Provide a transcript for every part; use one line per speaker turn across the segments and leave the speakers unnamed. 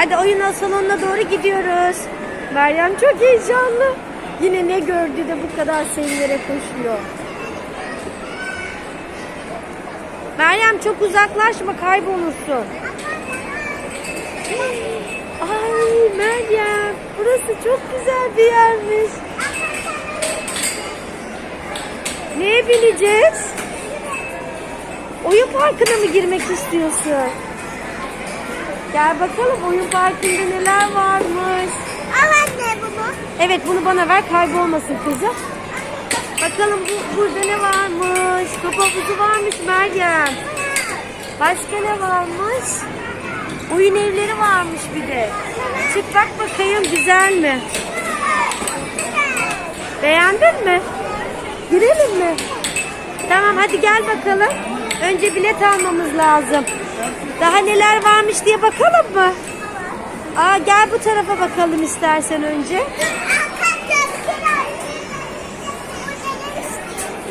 Hadi oyun salonuna doğru gidiyoruz. Meryem çok heyecanlı. Yine ne gördü de bu kadar sevinlere koşuyor. Meryem çok uzaklaşma kaybolursun. Ay Meryem burası çok güzel bir yermiş. Neye bineceğiz? Oyun parkına mı girmek istiyorsun? Gel bakalım oyun parkında neler varmış.
Al anne bunu.
Evet bunu bana ver kaybolmasın kızım. Bakalım bu, burada ne varmış? Top havuzu varmış Meryem. Başka ne varmış? Oyun evleri varmış bir de. Çık bak bakayım güzel mi? Beğendin mi? Girelim mi? Tamam hadi gel bakalım. Önce bilet almamız lazım. Daha neler varmış diye bakalım mı? Aa gel bu tarafa bakalım istersen önce.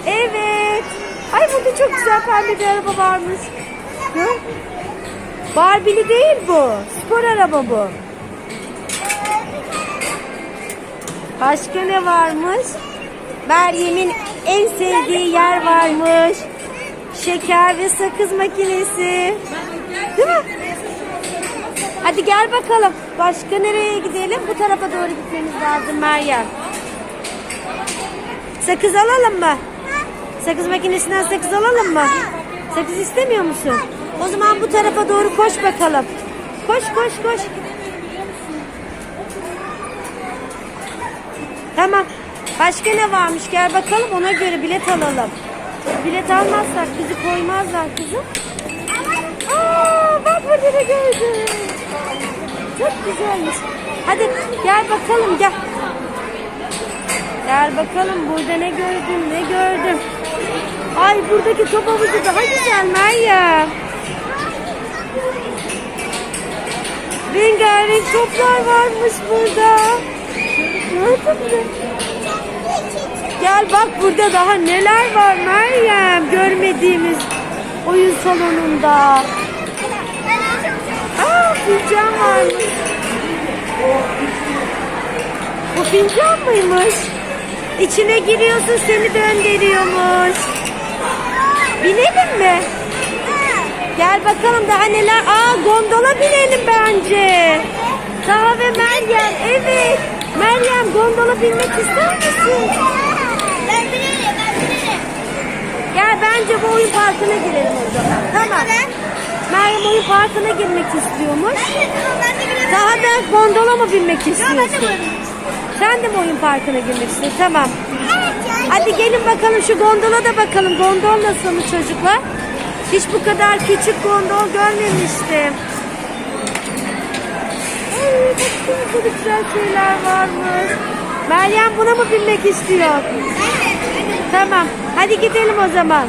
Evet. Ay burada çok güzel pembe bir araba varmış. Gör. Barbie'li değil bu. Spor araba bu. Başka ne varmış? Meryem'in en sevdiği yer varmış. Şeker ve sakız makinesi. Değil mi? Hadi gel bakalım. Başka nereye gidelim? Bu tarafa doğru gitmemiz lazım Meryem. Sakız alalım mı? Sakız makinesinden sakız alalım mı? Sakız istemiyor musun? O zaman bu tarafa doğru koş bakalım. Koş koş koş. Tamam. Başka ne varmış? Gel bakalım ona göre bilet alalım. Bilet almazsak bizi koymazlar kızım. Aa, bak burada da gördüm. Çok güzelmiş. Hadi gel bakalım gel. Gel bakalım burada ne gördün ne gördüm. Ay buradaki top havuzu daha güzel Meryem. Rengarenk toplar varmış burada. Gördün mü? Bak burada daha neler var Meryem görmediğimiz oyun salonunda. Aa fincan varmış. Bu fincan mıymış? İçine giriyorsun seni döndürüyormuş. Binelim mi? Gel bakalım daha neler. Aa gondola binelim bence. Daha ve Meryem evet. Meryem gondola binmek ister misin? Bence bu oyun parkına girelim o zaman. Tamam. Meryem oyun parkına girmek istiyormuş.
Ben de tamam, ben de.
Daha da gondola mı binmek istiyorsun?
ben de.
Sen de mi oyun parkına girmek istiyorsun? Tamam.
Evet ya.
Hadi gelin bakalım şu gondola da bakalım. Gondol nasıl mı çocuklar? Hiç bu kadar küçük gondol görmemiştim. Ay bakın ne güzel şeyler varmış. Meryem buna mı binmek istiyor?
Evet.
Tamam. Hadi gidelim o zaman.